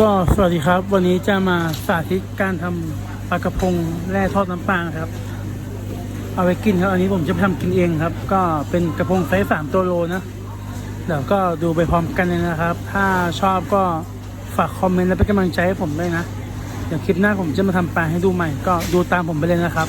ก็สวัสดีครับ วันนี้จะมาสาธิตการทำปลากระพงแร่ทอดน้ำปลาครับ เอาไปกินครับอันนี้ผมจะไปทำกินเองครับ ก็เป็นกระพงไซส์สามตัวโลนะเดี๋ยวก็ดูไปพร้อมกันเลยนะครับ ถ้าชอบก็ฝากคอมเมนต์และเป็นกำลังใจให้ผมด้วยนะเดี๋ยวคลิปหน้าผมจะมาทำปลาให้ดูใหม่ ก็ดูตามผมไปเลยนะครับ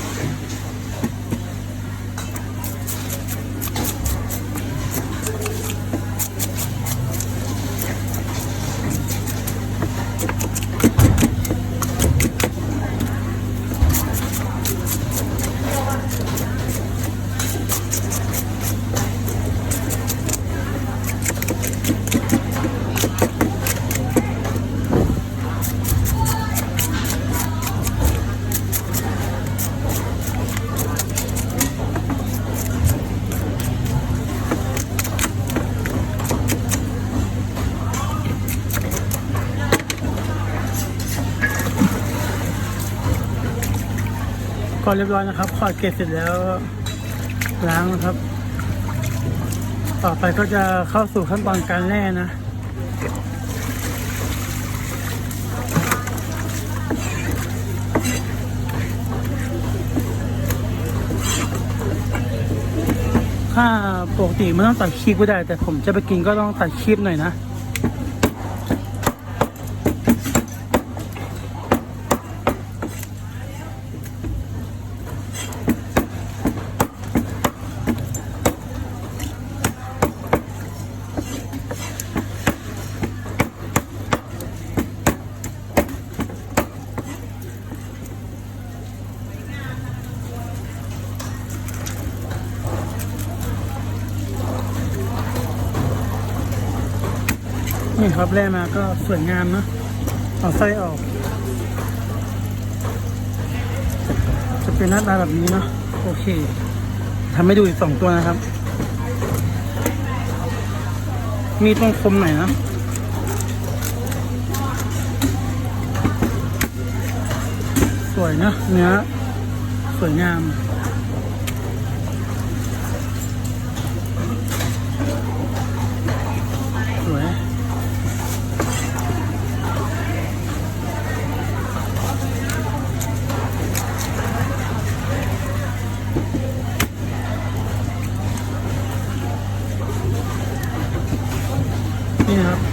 ก็เรียบร้อยนะครับ ขอดเกล็ดเสร็จแล้วล้างนะครับ ต่อไปก็จะเข้าสู่ขั้นตอนการแล่นะถ้าปกติไมันต้องตัดคลิปก็ได้ แต่ผมจะไปกินก็ต้องตัดคลิปหน่อยนะ นี่ครับแร่มาก็สวยงามนะเอาไส้ออก จะเป็นหน้าตาแบบนี้นะโอเคทำให้ดูอีกสองตัวนะครับ มีตรงคมหน่อยนะสวยนะเนื้อสวยงาม いい。